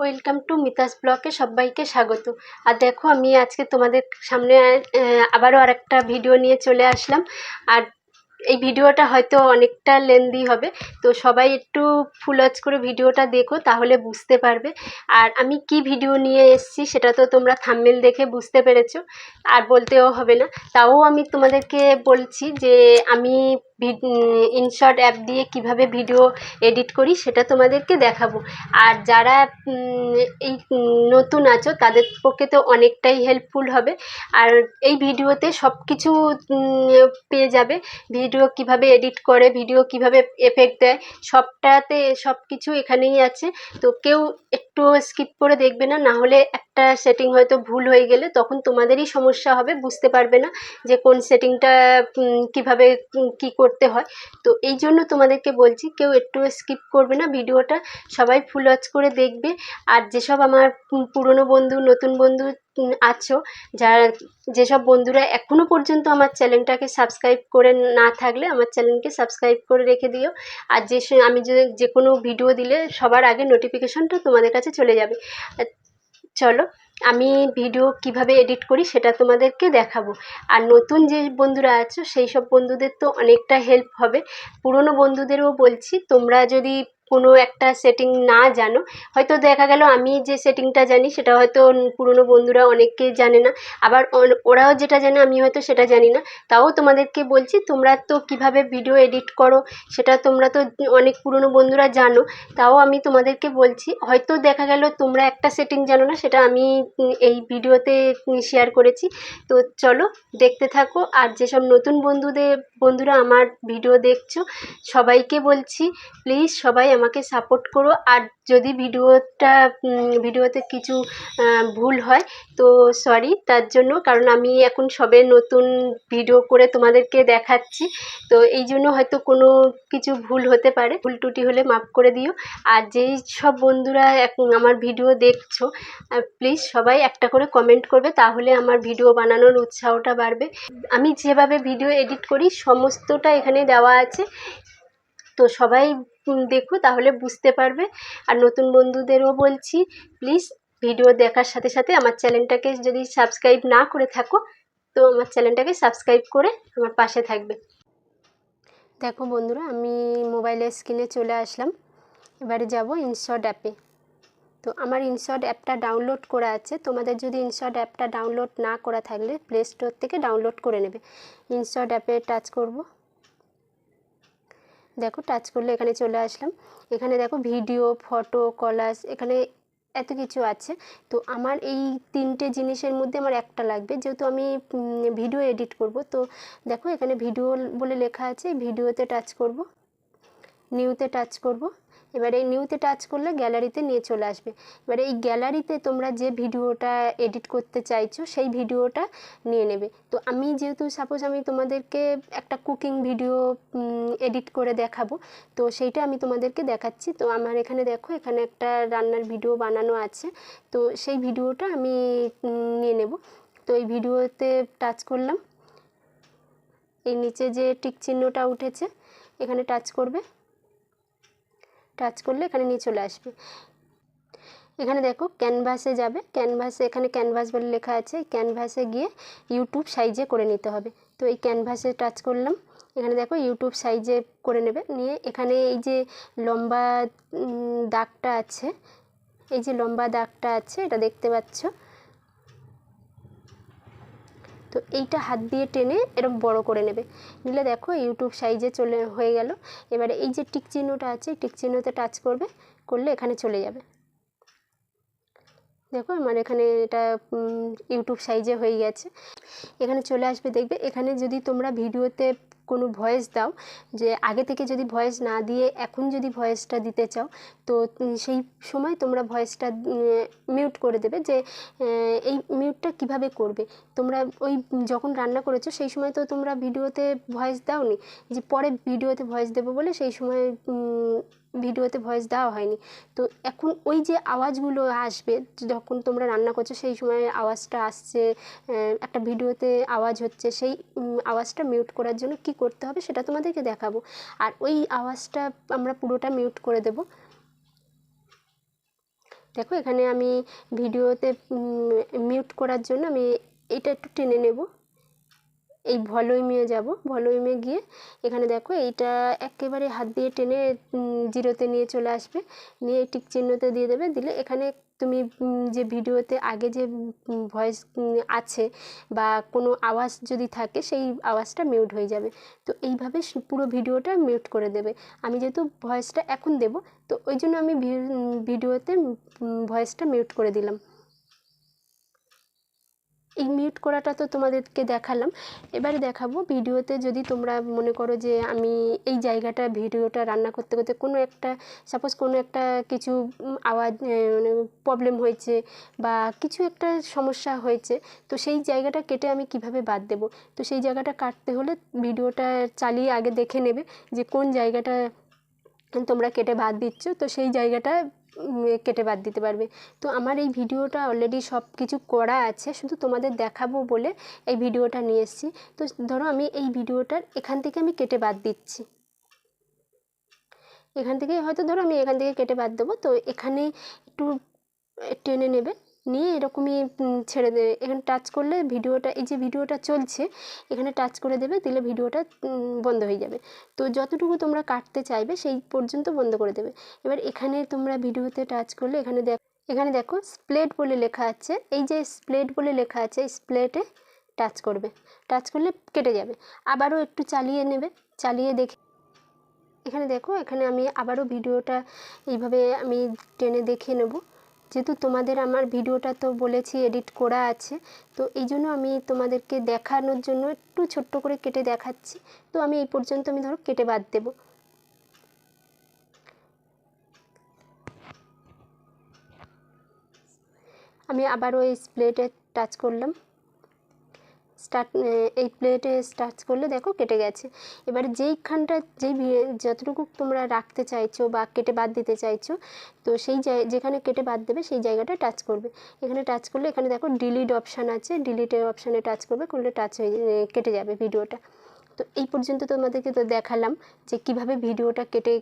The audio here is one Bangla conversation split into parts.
ওয়েলকাম টু মিতাস ব্লকে সবাইকে স্বাগত। আর দেখো, আমি আজকে তোমাদের সামনে আবারও আরেকটা ভিডিও নিয়ে চলে আসলাম। আর এই ভিডিওটা হয়তো অনেকটা লেন্দি হবে, তো সবাই একটু ফুল ওয়াচ করে ভিডিওটা দেখো, তাহলে বুঝতে পারবে। আর আমি কি ভিডিও নিয়ে এসেছি সেটা তো তোমরা থাম্বনেল দেখে বুঝতে পেরেছ, আর বলতেও হবে না। তাও আমি তোমাদেরকে বলছি যে আমি ইনশর্ট অ্যাপ দিয়ে কীভাবে ভিডিও এডিট করি সেটা তোমাদেরকে দেখাবো। আর যারা এই নতুন আছো, তাদের পক্ষে তো অনেকটাই হেল্পফুল হবে। আর এই ভিডিওতে সব কিছু পেয়ে যাবে। ভিডিও কীভাবে এডিট করে ভিডিও কীভাবে এফেক্ট দেয়, সবটাতে সব কিছু এখানেই আছে। তো কেউ একটু স্কিপ করে দেখবে না না হলে সেটিং হয়তো ভুল হয়ে গেলে তখন তোমাদেরই সমস্যা হবে, বুঝতে পারবে না যে কোন সেটিংটা কীভাবে কি করতে হয়। তো এই জন্য তোমাদেরকে বলছি, কেউ একটু স্কিপ করবে না ভিডিওটা, সবাই ফুল ওয়াচ করে দেখবে। আর যেসব আমার পুরনো বন্ধু, নতুন বন্ধু আছো, যারা, যেসব বন্ধুরা এখনও পর্যন্ত আমার চ্যানেলটাকে সাবস্ক্রাইব করে না থাকলে আমার চ্যানেলকে সাবস্ক্রাইব করে রেখে দিও। আর যে আমি যে কোনো ভিডিও দিলে সবার আগে নোটিফিকেশনটা তোমাদের কাছে চলে যাবে। চলো, আমি ভিডিও কীভাবে এডিট করি সেটা তোমাদেরকে দেখাবো। আর নতুন যে বন্ধুরা আছো, সেই সব বন্ধুদের তো অনেকটা হেল্প হবে। পুরনো বন্ধুদেরও বলছি, তোমরা যদি কোনো একটা সেটিং না জানো। হয়তো দেখা গেল আমি যে সেটিংটা জানি, সেটা হয়তো পুরনো বন্ধুরা অনেকে জানে না। আবার ওরাও যেটা জানে, আমি হয়তো সেটা জানি না। তাও তোমাদেরকে বলছি, তোমরা তো কীভাবে ভিডিও এডিট করো, সেটা তোমরা তো অনেক পুরনো বন্ধুরা জানো। তাও আমি তোমাদেরকে বলছি, হয়তো দেখা গেল তোমরা একটা সেটিং জানো না, সেটা আমি এই ভিডিওতে শেয়ার করেছি। তো চলো, দেখতে থাকো। আর যেসব নতুন বন্ধুদের, বন্ধুরা আমার ভিডিও দেখছ, সবাইকে বলছি প্লিজ সবাই আমাকে সাপোর্ট করো। আর যদি ভিডিওটা ভিডিওতে কিছু ভুল হয়, তো সরি তার জন্য। কারণ আমি এখন সবে নতুন ভিডিও করে তোমাদেরকে দেখাচ্ছি। তো এই জন্য হয়তো কোনো কিছু ভুল হতে পারে। ভুল টুটি হলে মাফ করে দিও। আর যেই সব বন্ধুরা এখন আমার ভিডিও দেখছ প্লিজ সবাই একটা করে কমেন্ট করবে। তাহলে আমার ভিডিও বানানোর উৎসাহটা বাড়বে। আমি যেভাবে ভিডিও এডিট করি, সমস্তটা এখানে দেওয়া আছে। তো সবাই দেখো, তাহলে বুঝতে পারবে। আর নতুন বন্ধুদেরও বলছি প্লিজ ভিডিও দেখার সাথে সাথে আমার চ্যানেলটাকে যদি সাবস্ক্রাইব না করে থাকো, তো আমার চ্যানেলটাকে সাবস্ক্রাইব করে আমার পাশে থাকবে। দেখো বন্ধুরা, আমি মোবাইলের স্ক্রিনে চলে আসলাম। এবারে যাব ইনশর্ট অ্যাপে তো আমার ইনশর্ট অ্যাপটা ডাউনলোড করা আছে। তোমাদের যদি ইনশর্ট অ্যাপটা ডাউনলোড না করা থাকলে প্লে স্টোর থেকে ডাউনলোড করে নেবে। ইনশর্ট অ্যাপে টাচ করব। দেখো টাচ করলে এখানে চলে আসলাম। এখানে দেখো ভিডিও ফটো কলাস এখানে এত কিছু আছে। তো আমার এই তিনটে জিনিসের মধ্যে আমার একটা লাগবে। যেহেতু আমি ভিডিও এডিট করব, তো দেখো, এখানে ভিডিও বলে লেখা আছে ভিডিওতে টাচ করব নিউতে টাচ করব। এবারে এই নিউতে টাচ করলে গ্যালারিতে নিয়ে চলে আসবে। এবার এই গ্যালারিতে তোমরা যে ভিডিওটা এডিট করতে চাইছো, সেই ভিডিওটা নিয়ে নেবে। তো আমি যেহেতু সাপোজ আমি তোমাদেরকে একটা কুকিং ভিডিও এডিট করে দেখাবো, তো সেইটা আমি তোমাদেরকে দেখাচ্ছি। তো আমার এখানে দেখো, এখানে একটা রান্নার ভিডিও বানানো আছে। তো সেই ভিডিওটা আমি নিয়ে নেব। তো এই ভিডিওতে টাচ করলাম। এই নিচে যে টিক চিহ্নটা উঠেছে, এখানে টাচ করবে। টাচ করলে এখানে নিয়ে চলে আসবে। এখানে দেখো ক্যানভাসে যাবে। ক্যানভাসে এখানে ক্যানভাস বলে লেখা আছে। ক্যানভাসে গিয়ে ইউটিউব সাইজে করে নিতে হবে। তো এই ক্যানভাসে টাচ করলাম। এখানে দেখো ইউটিউব সাইজে করে নেবে। নিয়ে এখানে এই যে লম্বা দাগটা আছে। এই যে লম্বা দাগটা আছে, এটা দেখতে পাচ্ছ। তো এইটা হাত দিয়ে টেনে এরকম বড় করে নেবে। নিলে দেখো ইউটিউব সাইজে চলে হয়ে গেল। এবারে এই যে টিক চিহ্নটা আছে টিক চিহ্নতে টাচ করবে, করলে এখানে চলে যাবে। দেখো আমার এখানে এটা ইউটিউব সাইজে হয়ে গেছে। এখানে চলে আসবে, দেখবে এখানে যদি তোমরা ভিডিওতে কোনো ভয়েস দাও যে আগে থেকে যদি ভয়েস না দিয়ে এখন যদি ভয়েসটা দিতে চাও, তো সেই সময় তোমরা ভয়েসটা মিউট করে দেবে যে এই মিউটটা কীভাবে করবে। তোমরা ওই যখন রান্না করেছ সেই সময় তো তোমরা ভিডিওতে ভয়েস দাওনি, যে পরে ভিডিওতে ভয়েস দেবো বলে সেই সময় ভিডিওতে ভয়েস দেওয়া হয়নি। তো এখন ওই যে আওয়াজগুলো আসবে, যখন তোমরা রান্না করছ, সেই সময় আওয়াজটা আসছে একটা ভিডিওতে আওয়াজ হচ্ছে, সেই আওয়াজটা মিউট করার জন্য কি করতে হবে সেটা তোমাদেরকে দেখাবো। আর ওই আওয়াজটা আমরা পুরোটা মিউট করে দেব। দেখো এখানে আমি ভিডিওতে মিউট করার জন্য আমি এটা একটু টেনে নেব। এই ভলিউমে যাব ভলিউমে গিয়ে এখানে দেখো এইটা একেবারে হাত দিয়ে টেনে জিরোতে নিয়ে চলে আসবে। নিয়ে টিক চিহ্নতে দিয়ে দেবে, দিলে এখানে তুমি যে ভিডিওতে আগে যে ভয়েস আছে বা কোনো আওয়াজ যদি থাকে সেই আওয়াজটা মিউট হয়ে যাবে। তো এইভাবে পুরো ভিডিওটা মিউট করে দেবে। আমি যেহেতু ভয়েসটা এখন দেব, তো ওই জন্য আমি ভিডিওতে ভয়েসটা মিউট করে দিলাম। এই মিউট করাটা তো তোমাদেরকে দেখালাম। এবারে দেখাবো ভিডিওতে যদি তোমরা মনে করো যে আমি এই জায়গাটা, ভিডিওটা রান্না করতে করতে কোনো একটা সাপোজ কোনো একটা কিছু আওয়াজ মানে প্রবলেম হয়েছে বা কিছু একটা সমস্যা হয়েছে, তো সেই জায়গাটা কেটে আমি কীভাবে বাদ দেব? তো সেই জায়গাটা কাটতে হলে ভিডিওটা চালিয়ে আগে দেখে নেবে যে কোন জায়গাটা তোমরা কেটে বাদ দিচ্ছ। তো সেই জায়গাটা কেটে বাদ দিতে পারবে। তো আমার এই ভিডিওটা অলরেডি সব কিছু করা আছে, শুধু তোমাদের দেখাবো বলে এই ভিডিওটা নিয়ে এসেছি। তো ধরো আমি এই ভিডিওটার এখান থেকে আমি কেটে বাদ দিচ্ছি। এখান থেকে হয়তো ধরো আমি এখান থেকে কেটে বাদ দেবো। তো এখানে একটু টেনে নেবে। নিয়ে এরকমই ছেড়ে দেবে এখানে টাচ করলে ভিডিওটা, এই যে ভিডিওটা চলছে, এখানে টাচ করে দেবে, দিলে ভিডিওটা বন্ধ হয়ে যাবে। তো যতটুকু তোমরা কাটতে চাইবে, সেই পর্যন্ত বন্ধ করে দেবে। এবার এখানে তোমরা ভিডিওতে টাচ করলে, এখানে দেখ, এখানে দেখো স্প্লেট বলে লেখা আছে। এই যে স্প্লেট বলে লেখা আছে স্প্লেটে টাচ করবে। টাচ করলে কেটে যাবে। আবারও একটু চালিয়ে নেবে, চালিয়ে দেখে, এখানে দেখো, এখানে আমি আবারও ভিডিওটা এইভাবে আমি টেনে দেখে নেব। যেহেতু তোমাদের আমার ভিডিওটা তো বলেছি এডিট করা আছে, তো এই জন্য আমি তোমাদেরকে দেখানোর জন্য একটু ছোট্ট করে কেটে দেখাচ্ছি। তো আমি এই পর্যন্ত আমি ধরো কেটে বাদ দেব। আমি আবারও এই স্প্লেটে টাচ করলাম। স্টার্ট এই প্লেটে টাচ করলে দেখো কেটে গেছে। এবার যেইখানটা যেই যতটুকু তোমরা রাখতে চাইছো বা কেটে বাদ দিতে চাইছো, তো সেই যেখানে কেটে বাদ দেবে সেই জায়গাটা টাচ করবে। এখানে টাচ করলে, এখানে দেখো ডিলিট অপশান আছে ডিলিটের অপশানে টাচ করবে, করলে টাচ হয়ে কেটে যাবে ভিডিওটা। তো এই পর্যন্ত তোমাদেরকে তো দেখালাম যে কীভাবে ভিডিওটা কেটে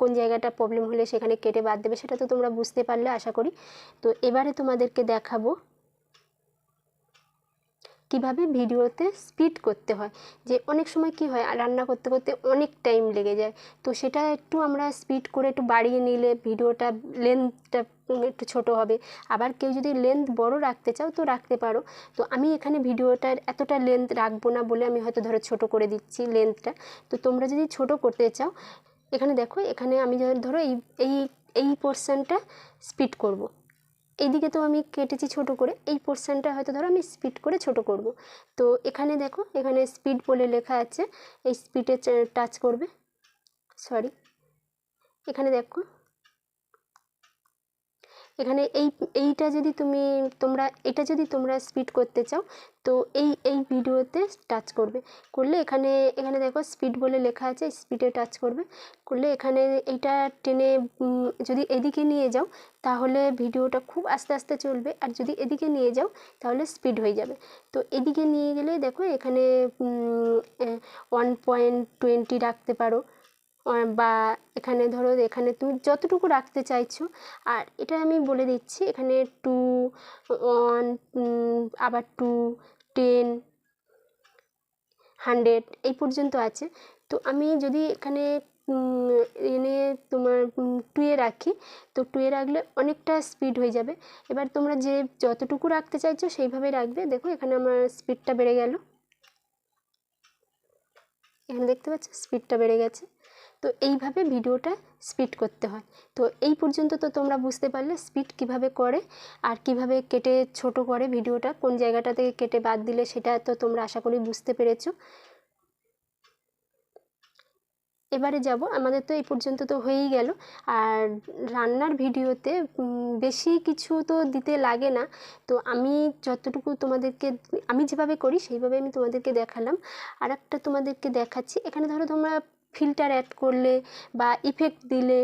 কোন জায়গাটা প্রবলেম হলে সেখানে কেটে বাদ দেবে, সেটা তো তোমরা বুঝতে পারলে, আশা করি। তো এবারে তোমাদেরকে দেখাবো কীভাবে ভিডিওতে স্পিড করতে হয়? যে অনেক সময় কি হয়, রান্না করতে করতে অনেক টাইম লেগে যায়। তো সেটা একটু আমরা স্পিড করে একটু বাড়িয়ে নিলে ভিডিওটা লেন্থটা একটু ছোট হবে। আবার কেউ যদি লেন্থ বড় রাখতে চাও, তো রাখতে পারো। তো আমি এখানে ভিডিওটার এতটা লেন্থ রাখব না বলে আমি হয়তো ধরো ছোট করে দিচ্ছি লেন্থটা তো তোমরা যদি ছোট করতে চাও, এখানে দেখো, এখানে আমি ধরো এই এই এই পোর্শনটা স্পিড করব। এইদিকে তো আমি কেটেছি ছোট করে, এই পোর্শানটা হয়তো ধরো আমি স্পিড করে ছোট করব। তো এখানে দেখো, এখানে স্পিড বলে লেখা আছে, এই স্পিডে টাচ করবে সরি এখানে দেখো এখানে এই, এইটা যদি তুমি তোমরা, এটা যদি তোমরা স্পিড করতে চাও, তো এই এই ভিডিওতে টাচ করবে। করলে এখানে এখানে দেখো স্পিড বলে লেখা আছে স্পিডে টাচ করবে। করলে এখানে এইটা টেনে যদি এদিকে নিয়ে যাও, তাহলে ভিডিওটা খুব আস্তে আস্তে চলবে। আর যদি এদিকে নিয়ে যাও, তাহলে স্পিড হয়ে যাবে। তো এদিকে নিয়ে গেলে দেখো এখানে ওয়ান পয়েন্ট টোয়েন্টি রাখতে পারো। বা এখানে ধরো এখানে তুমি যতটুকু রাখতে চাইছো, আর এটা আমি বলে দিচ্ছি, এখানে টু ওয়ান আবার টু টেন হান্ড্রেড এই পর্যন্ত আছে। তো আমি যদি এখানে এনে তোমার টুয়ে রাখি, তো টুয়ে রাখলে অনেকটা স্পিড হয়ে যাবে। এবার তোমরা যে যতটুকু রাখতে চাইছো সেইভাবে রাখবে। দেখো এখানে আমার স্পিডটা বেড়ে গেল। এখানে দেখতে পাচ্ছ? স্পিডটা বেড়ে গেছে। তো এইভাবে ভিডিওটা স্পিড করতে হয়। তো এই পর্যন্ত তো তোমরা বুঝতে পারলে স্পিড কীভাবে করে আর কীভাবে কেটে ছোট করে ভিডিওটা, কোন জায়গাটা থেকে কেটে বাদ দিলে সেটা তো তোমরা আশা করি বুঝতে পেরেছ। এবারে যাব, আমাদের তো এই পর্যন্ত তো হয়েই গেল। আর রান্নার ভিডিওতে বেশি কিছু তো দিতে লাগে না। তো আমি যতটুকু তোমাদেরকে, আমি যেভাবে করি সেইভাবে আমি তোমাদেরকে দেখালাম। আর একটা তোমাদেরকে দেখাচ্ছি। এখানে ধরো তোমরা ফিল্টার অ্যাড করলে বা ইফেক্ট দিলে,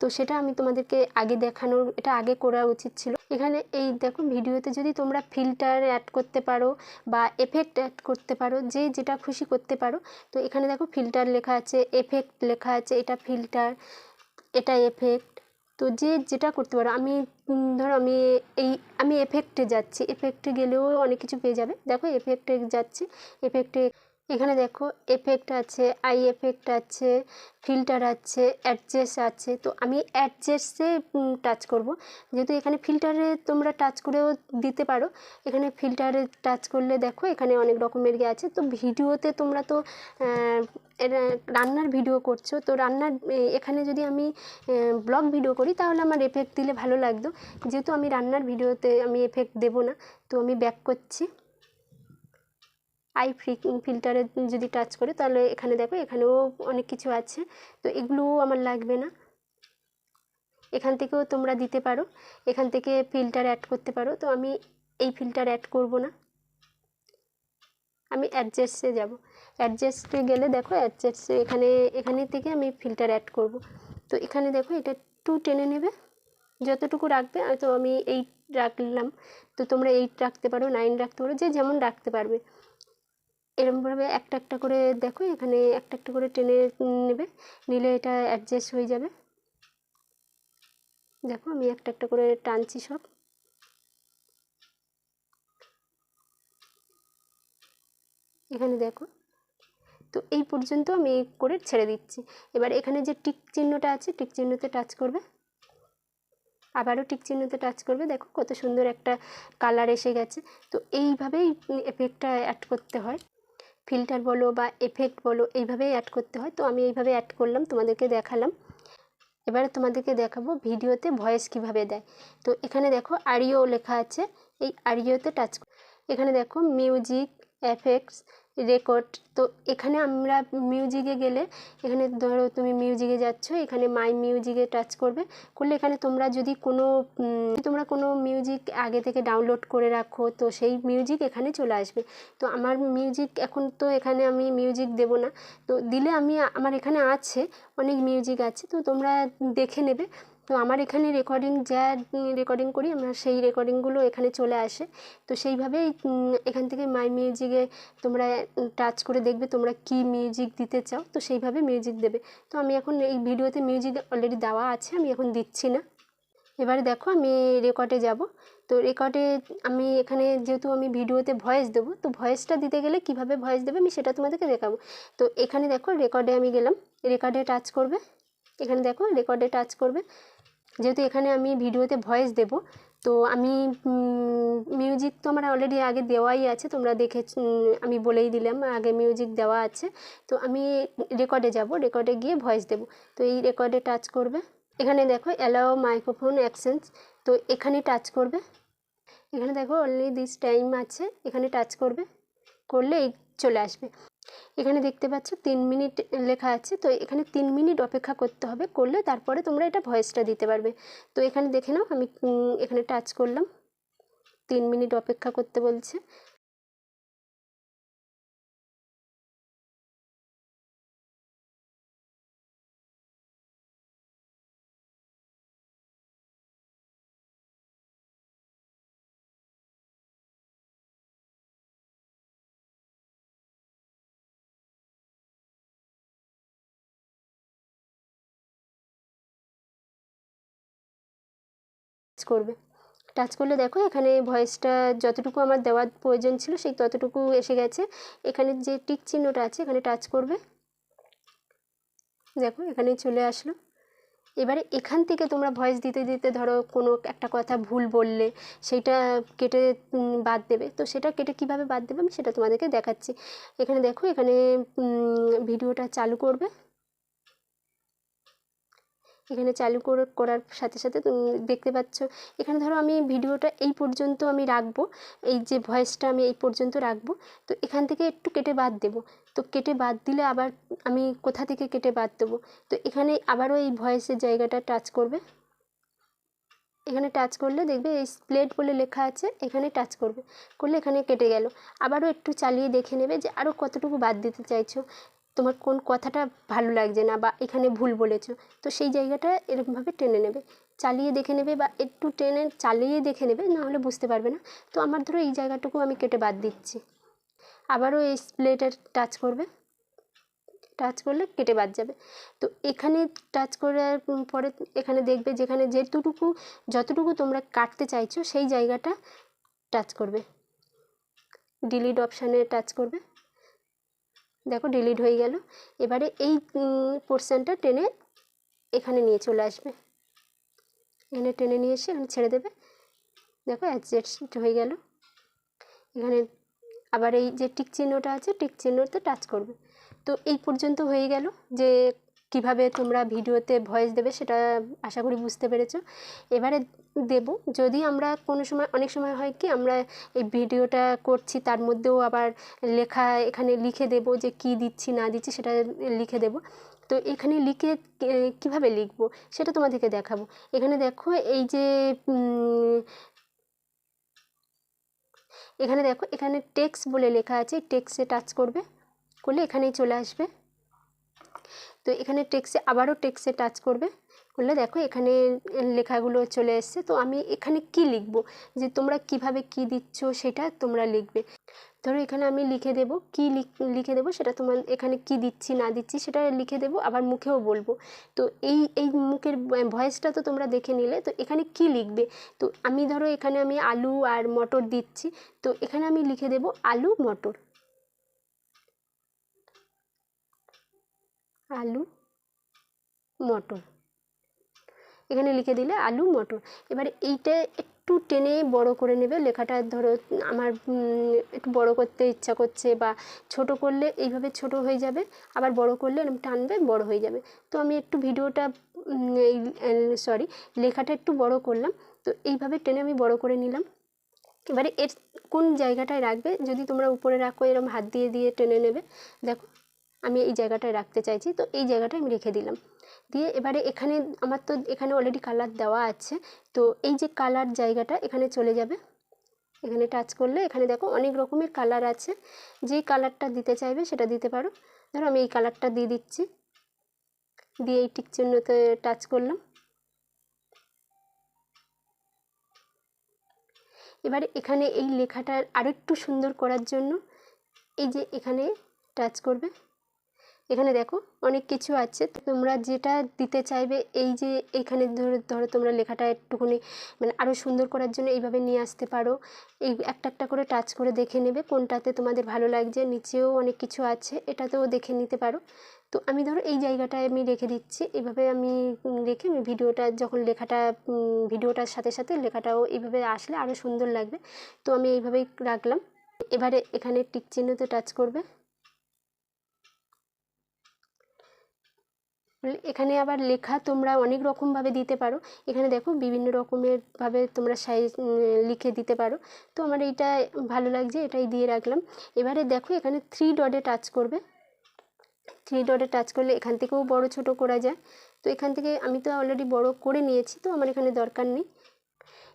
তো সেটা আমি তোমাদেরকে আগে দেখানোর, এটা আগে করা উচিত ছিল। এখানে এই দেখো ভিডিওতে যদি তোমরা ফিল্টার অ্যাড করতে পারো বা এফেক্ট অ্যাড করতে পারো, যে যেটা খুশি করতে পারো, তো এখানে দেখো ফিল্টার লেখা আছে এফেক্ট লেখা আছে, এটা ফিল্টার এটা এফেক্ট তো যে যেটা করতে পারো। আমি ধরো আমি এই, আমি এফেক্টে যাচ্ছি এফেক্টে গেলেও অনেক কিছু পেয়ে যাবে। দেখো এফেক্টে যাচ্ছি এফেক্টে এখানে দেখো এফেক্ট আছে আই এফেক্ট আছে ফিল্টার আছে অ্যাডজেস্ট আছে। তো আমি অ্যাডজেস্টে টাচ করব। যেহেতু এখানে ফিল্টারে তোমরা টাচ করেও দিতে পারো। এখানে ফিল্টারে টাচ করলে দেখো এখানে অনেক রকমের ইয়ে আছে। তো ভিডিওতে তোমরা তো রান্নার ভিডিও করছ। তো রান্নার এখানে যদি আমি ব্লগ ভিডিও করি, তাহলে আমার এফেক্ট দিলে ভালো লাগতো। যেহেতু আমি রান্নার ভিডিওতে আমি এফেক্ট দেবো না, তো আমি ব্যাক করছি। আই ফ্রি ফিল্টারে যদি টাচ করে, তাহলে এখানে দেখো, এখানেও অনেক কিছু আছে। তো এগুলোও আমার লাগবে না। এখান থেকেও তোমরা দিতে পারো। এখান থেকে ফিল্টার অ্যাড করতে পারো। তো আমি এই ফিল্টার অ্যাড করব না। আমি অ্যাডজাস্টে যাব। অ্যাডজাস্টে গেলে দেখো অ্যাডজাস্টে এখানে এখানে থেকে আমি ফিল্টার অ্যাড করব। তো এখানে দেখো, এটা একটু টেনে নেবে। যতটুকু রাখবে হয়তো আমি এইট রাখলাম। তো তোমরা এইট রাখতে পারো নাইন রাখতে পারো, যে যেমন রাখতে পারবে। এরমভাবে একটা একটা করে দেখো, এখানে একটা একটা করে টেনে নেবে, নিলে এটা অ্যাডজাস্ট হয়ে যাবে। দেখো, আমি একটা একটা করে টানছি সব। এখানে দেখো, তো এই পর্যন্ত আমি করে ছেড়ে দিচ্ছি। এবার এখানে যে টিক চিহ্নটা আছে, টিক চিহ্নতে টাচ করবে। আবারও টিক চিহ্নতে টাচ করবে। দেখো, কত সুন্দর একটা কালার এসে গেছে। তো এইভাবেই এফেক্টটা অ্যাড করতে হয়। ফিল্টার বলো বা এফেক্ট বলো, এইভাবেই অ্যাড করতে হয়। তো আমি এইভাবে অ্যাড করলাম, তোমাদেরকে দেখালাম। এবারে তোমাদেরকে দেখাবো ভিডিওতে ভয়েস কীভাবে দেয়। তো এখানে দেখো আরিও লেখা আছে, এই আরিওতে টাচ এখানে দেখো মিউজিক এফেক্টস রেকর্ড তো এখানে আমরা মিউজিকে গেলে, এখানে ধরো তুমি মিউজিকে যাচ্ছ, এখানে মাই মিউজিকে টাচ করবে। করলে এখানে তোমরা যদি কোনো তোমরা কোনো মিউজিক আগে থেকে ডাউনলোড করে রাখো, তো সেই মিউজিক এখানে চলে আসবে। তো আমার মিউজিক এখন তো এখানে আমি মিউজিক দেব না। তো দিলে আমি, আমার এখানে আছে অনেক মিউজিক আছে, তো তোমরা দেখে নেবে। তো আমার এখানে রেকর্ডিং যা রেকর্ডিং করি, আমার সেই রেকর্ডিংগুলো এখানে চলে আসে। তো সেইভাবেই এখান থেকে মাই মিউজিকে তোমরা টাচ করে দেখবে তোমরা কি মিউজিক দিতে চাও। তো সেইভাবে মিউজিক দেবে। তো আমি এখন এই ভিডিওতে মিউজিক অলরেডি দেওয়া আছে, আমি এখন দিচ্ছি না। এবারে দেখো, আমি রেকর্ডে যাব। তো রেকর্ডে আমি এখানে যেহেতু আমি ভিডিওতে ভয়েস দেবো, তো ভয়েসটা দিতে গেলে কীভাবে ভয়েস দেবে আমি সেটা তোমাদেরকে দেখাবো। তো এখানে দেখো রেকর্ডে আমি গেলাম। রেকর্ডে টাচ করবে। এখানে দেখো রেকর্ডে টাচ করবে। যেহেতু এখানে আমি ভিডিওতে ভয়েস দেব, তো আমি মিউজিক তো আমার অলরেডি আগে দেওয়াই আছে, তোমরা দেখে আমি বলেই দিলাম, আগে মিউজিক দেওয়া আছে, তো আমি রেকর্ডে যাব রেকর্ডে গিয়ে ভয়েস দেব। তো এই রেকর্ডে টাচ করবে, এখানে দেখো অ্যালাও মাইক্রোফোন অ্যাকসেন্স তো এখানে টাচ করবে, এখানে দেখো অনলি দিস টাইম আছে, এখানে টাচ করবে করলে এই চলে আসবে। এখানে দেখতে পাচ্ছ তিন মিনিট লেখা আছে, তো এখানে তিন মিনিট অপেক্ষা করতে হবে, করলে তারপরে তোমরা এটা ভয়েসটা দিতে পারবে। তো এখানে দেখে নাও, আমি এখানে টাচ করলাম। তিন মিনিট অপেক্ষা করতে বলছে। করবে। টাচ করলে দেখো এখানে ভয়েসটা যতটুকু আমার দেওয়ার প্রয়োজন ছিল সেই ততটুকু এসে গেছে। এখানে যে টিক চিহ্নটা আছে এখানে টাচ করবে। দেখো এখানে চলে আসলো। এবারে এখান থেকে তোমরা ভয়েস দিতে দিতে ধরো কোনো একটা কথা ভুল বললে সেইটা কেটে বাদ দেবে। তো সেটা কেটে কীভাবে বাদ দেবে আমি সেটা তোমাদেরকে দেখাচ্ছি। এখানে দেখো এখানে ভিডিওটা চালু করবে। এখানে চালু করে, করার সাথে সাথে তুমি দেখতে পাচ্ছ। এখানে ধরো আমি ভিডিওটা এই পর্যন্ত আমি রাখব। এই যে ভয়েসটা আমি এই পর্যন্ত রাখব। তো এখান থেকে একটু কেটে বাদ দেব। তো কেটে বাদ দিলে আবার আমি কোথা থেকে কেটে বাদ দেবো? তো এখানে আবারও এই ভয়েসের জায়গাটা টাচ করবে। এখানে টাচ করলে দেখবে এই স্প্লেট বলে লেখা আছে, এখানে টাচ করবে। করলে এখানে কেটে গেল। আবারও একটু চালিয়ে দেখে নেবে যে আরও কতটুকু বাদ দিতে চাইছো। তোমার কোন কথাটা ভালো লাগছে না বা এখানে ভুল বলেছ? তো সেই জায়গাটা এরকমভাবে টেনে নেবে। চালিয়ে দেখে নেবে বা একটু টেনে চালিয়ে দেখে নেবে, না হলে বুঝতে পারবে না। তো আমার ধরো এই জায়গাটুকু আমি কেটে বাদ দিচ্ছি। আবারও এই স্প্লেটার টাচ করবে। টাচ করলে কেটে বাদ যাবে। তো এখানে টাচ করার পরে এখানে দেখবে যেখানে যেটুকু, যতটুকু তোমরা কাটতে চাইছো, সেই জায়গাটা টাচ করবে। ডিলিট অপশানে টাচ করবে। দেখো ডিলিট হয়ে গেল। এবারে এই পোর্শনটা টেনে এখানে নিয়ে চলে আসবে। এখানে টেনে নিয়ে এসে এখানে ছেড়ে দেবে। দেখো অ্যাডজাস্ট হয়ে গেল। এখানে আবার এই যে টিক চিহ্নটা আছে টিক চিহ্নতে টাচ করবে। তো এই পর্যন্ত হয়ে গেল যে কীভাবে তোমরা ভিডিওতে ভয়েস দেবে সেটা আশা করি বুঝতে পেরেছ। এবারে দেব, যদি আমরা কোনো সময়, অনেক সময় হয় কি, আমরা এই ভিডিওটা করছি, তার মধ্যেও আবার লেখা এখানে লিখে দেব যে কি দিচ্ছি, না দিচ্ছি, সেটা লিখে দেব। তো এখানে লিখে কীভাবে লিখব, সেটা তোমাদেরকে দেখাবো। এখানে দেখো, এই যে এখানে দেখো, এখানে টেক্স বলে লেখা আছে টেক্সে টাচ করবে, করলে এখানেই চলে আসবে। তো এখানে টেক্সে আবারও টেক্সে টাচ করবে। করলে দেখো, এখানে লেখাগুলো চলে এসছে। তো আমি এখানে কি লিখব? যে তোমরা কীভাবে কি দিচ্ছ সেটা তোমরা লিখবে। ধরো, এখানে আমি লিখে দেব, কি লিখে দেব সেটা তোমার, এখানে কি দিচ্ছি, না দিচ্ছি সেটা লিখে দেব, আবার মুখেও বলব। তো এই এই মুখের ভয়েসটা তো তোমরা দেখে নিলে। তো এখানে কি লিখবে? তো আমি ধরো, এখানে আমি আলু আর মটর দিচ্ছি। তো এখানে আমি লিখে দেব, আলু, মটর। আলু, মটর। এখানে লিখে দিলে আলু, মটর। এবারে এইটা একটু টেনে বড় করে নেবে। লেখাটা ধরো আমার একটু বড় করতে ইচ্ছা করছে বা ছোট করলে এইভাবে ছোট হয়ে যাবে। আবার বড় করলে টানবে, বড় হয়ে যাবে। তো আমি একটু ভিডিওটা সরি, লেখাটা একটু বড় করলাম। তো এইভাবে টেনে আমি বড় করে নিলাম। এবারে এর কোন জায়গাটায় রাখবে? যদি তোমরা উপরে রাখো এরকম হাত দিয়ে দিয়ে টেনে নেবে। দেখো। আমি এই জায়গাটায় রাখতে চাইছি। তো এই জায়গাটায় আমি রেখে দিলাম। দিয়ে এবারে এখানে আমার তো এখানে অলরেডি কালার দেওয়া আছে। তো এই যে কালার জায়গাটা এখানে চলে যাবে। এখানে টাচ করলে এখানে দেখো অনেক রকমের কালার আছে। যে কালারটা দিতে চাইবে সেটা দিতে পারো। ধরো আমি এই কালারটা দিয়ে দিচ্ছি। দিয়ে এই টিক চিহ্নতে টাচ করলাম। এবারে এখানে এই লেখাটা আরেকটু সুন্দর করার জন্য এই যে এখানে টাচ করবে। এখানে দেখো অনেক কিছু আছে। তোমরা যেটা দিতে চাইবে, এই যে এখানে ধরো ধরো তোমরা লেখাটা একটুখানি মানে আরও সুন্দর করার জন্য এইভাবে নিয়ে আসতে পারো। এই একটা একটা করে টাচ করে দেখে নেবে কোনটাতে তোমাদের ভালো লাগছে। নিচেও অনেক কিছু আছে, এটাতেও দেখে নিতে পারো। তো আমি ধরো এই জায়গাটায় আমি রেখে দিচ্ছি। এভাবে আমি রেখে আমি ভিডিওটা, যখন লেখাটা ভিডিওটার সাথে সাথে লেখাটাও এইভাবে আসলে আরও সুন্দর লাগবে। তো আমি এইভাবেই রাখলাম। এবারে এখানে টিক চিহ্নতে টাচ করবে। এখানে আবার লেখা তোমরা অনেক রকমভাবে দিতে পারো। এখানে দেখো বিভিন্ন রকমের ভাবে তোমরা সাইজ লিখে দিতে পারো। তো আমার এইটা ভালো লাগছে, এটাই দিয়ে রাখলাম। এবারে দেখো এখানে থ্রি ডটে টাচ করবে। থ্রি ডটে টাচ করলে এখান থেকেও বড় ছোট করা যায়। তো এখান থেকে আমি তো অলরেডি বড় করে নিয়েছি, তো আমার এখানে দরকার নেই।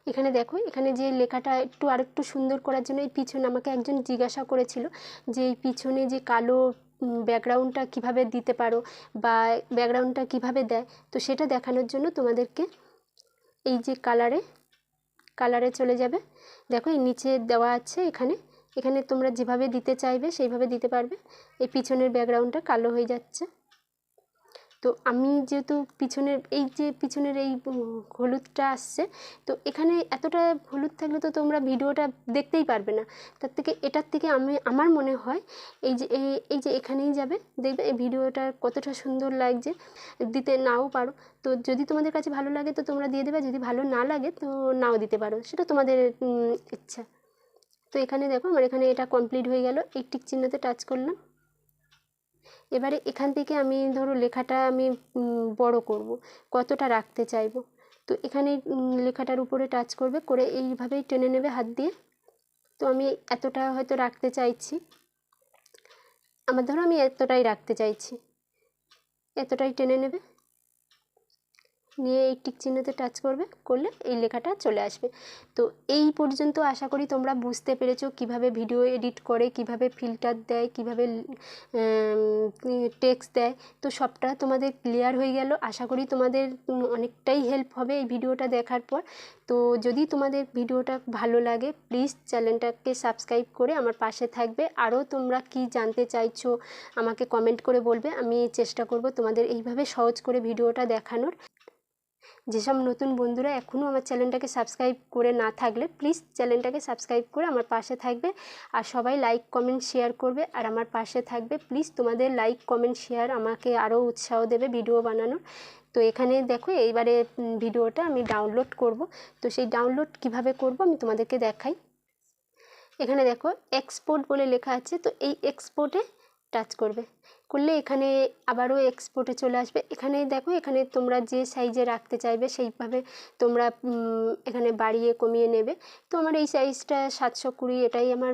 এখানে দেখো, এখানে যে লেখাটা একটু আরেকটু সুন্দর করার জন্য এই পিছনে আমাকে একজন জিজ্ঞাসা করেছিল যে এই পিছনে যে কালো ব্যাকগ্রাউন্ডটা কীভাবে দিতে পারো বা ব্যাকগ্রাউন্ডটা কীভাবে দেয়, তো সেটা দেখানোর জন্য তোমাদেরকে এই যে কালারে কালারে চলে যাবে। দেখো, এই নিচে দেওয়া আছে এখানে। এখানে তোমরা যেভাবে দিতে চাইবে, সেইভাবে দিতে পারবে। এই পিছনের ব্যাকগ্রাউন্ডটা কালো হয়ে যাচ্ছে। তো আমি যেহেতু পিছনের, এই যে পিছনের এই হলুদটা আসছে, তো এখানে এতটা হলুদ থাকলে তো তোমরা ভিডিওটা দেখতেই পারবে না। তার থেকে এটার থেকে আমি, আমার মনে হয় এই যে এই যে এখানেই যাবে, দেখবে এই ভিডিওটা কতটা সুন্দর লাগছে। দিতে নাও পারো। তো যদি তোমাদের কাছে ভালো লাগে তো তোমরা দিয়ে দেবে, যদি ভালো না লাগে তো নাও দিতে পারো, সেটা তোমাদের ইচ্ছা। তো এখানে দেখো, আমার এখানে এটা কমপ্লিট হয়ে গেল, এই টিক চিহ্নতে টাচ করলাম। এবারে এখান থেকে আমি ধরো লেখাটা আমি বড় করব, কতটা রাখতে চাইব? তো এখানে লেখাটার উপরে টাচ করবে, করে এইভাবেই টেনে নেবে হাত দিয়ে। তো আমি এতটা হয়তো রাখতে চাইছি। আমার ধরো আমি এতটাই রাখতে চাইছি। এতটাই টেনে নেবে। নিয়ে এই টিক চিহ্নতে টাচ করবে, করলে এই লেখাটা চলে আসবে। তো এই পর্যন্ত আশা করি তোমরা বুঝতে পেরেছ কীভাবে ভিডিও এডিট করে, কীভাবে ফিল্টার দেয়, কীভাবে টেক্সট দেয়। তো সবটা তোমাদের ক্লিয়ার হয়ে গেল। আশা করি তোমাদের অনেকটাই হেল্প হবে এই ভিডিওটা দেখার পর। তো যদি তোমাদের ভিডিওটা ভালো লাগে প্লিজ চ্যানেলটাকে সাবস্ক্রাইব করে আমার পাশে থাকবে। আরও তোমরা কি জানতে চাইছো, আমাকে কমেন্ট করে বলবে। আমি চেষ্টা করব তোমাদের এইভাবে সহজ করে ভিডিওটা দেখানোর। যেসব নতুন বন্ধুরা এখনও আমার চ্যানেলটাকে সাবস্ক্রাইব করে না থাকলে প্লিজ চ্যানেলটাকে সাবস্ক্রাইব করে আমার পাশে থাকবে। আর সবাই লাইক কমেন্ট শেয়ার করবে। আর আমার পাশে থাকবে প্লিজ তোমাদের লাইক কমেন্ট শেয়ার আমাকে আরও উৎসাহ দেবে ভিডিও বানানোর। তো এখানে দেখো, এইবারে ভিডিওটা আমি ডাউনলোড করব। তো সেই ডাউনলোড কীভাবে করব আমি তোমাদেরকে দেখাই। এখানে দেখো এক্সপোর্ট বলে লেখা আছে। তো এই এক্সপোর্টে টাচ করবে। করলে এখানে আবারও এক্সপোর্টে চলে আসবে। এখানে দেখো, এখানে তোমরা যে সাইজে রাখতে চাইবে সেইভাবে তোমরা এখানে বাড়িয়ে কমিয়ে নেবে। তো আমার এই সাইজটা সাতশো কুড়ি, এটাই আমার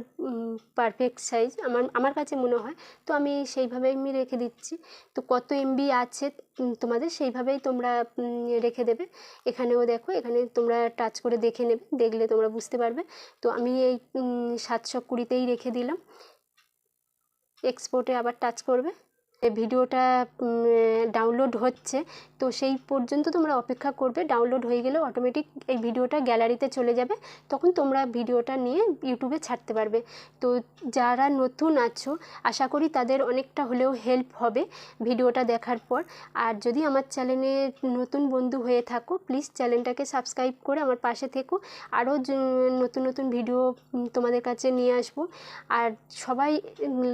পারফেক্ট সাইজ আমার আমার কাছে মনে হয়, তো আমি সেইভাবেই আমি রেখে দিচ্ছি। তো কত এমবি আছে তোমাদের সেইভাবেই তোমরা রেখে দেবে। এখানেও দেখো, এখানে তোমরা টাচ করে দেখে নেবে, দেখলে তোমরা বুঝতে পারবে। তো আমি এই সাতশো কুড়িতেই রেখে দিলাম। এক্সপোর্টে আবার টাচ করবে। ভিডিওটা ডাউনলোড হচ্ছে, তো সেই পর্যন্ত তোমরা অপেক্ষা করবে ডাউনলোড হয়ে গেলে অটোমেটিক এই ভিডিওটা গ্যালারিতে চলে যাবে, তখন তোমরা ভিডিওটা নিয়ে ইউটিউবে ছাড়তে পারবে। তো যারা নতুন আছো, আশা করি তাদের অনেকটা হলেও হেল্প হবে ভিডিওটা দেখার পর। আর যদি আমার চ্যানেলে নতুন বন্ধু হয়ে থাকো প্লিজ চ্যানেলটাকে সাবস্ক্রাইব করে আমার পাশে থেকো। আরও নতুন নতুন ভিডিও তোমাদের কাছে নিয়ে আসব। আর সবাই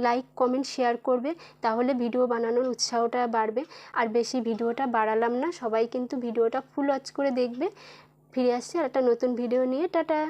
লাইক কমেন্ট শেয়ার করবে, তাহলে ভিডিও বানানোর উৎসাহটা বাড়বে। আর বেশি ভিডিওটা বাড়ালাম না, সবাই কিন্তু ভিডিওটা ফুল ওয়াচ করে দেখবে। ফিরে আসছে আর একটা নতুন ভিডিও নিয়ে, টাটা!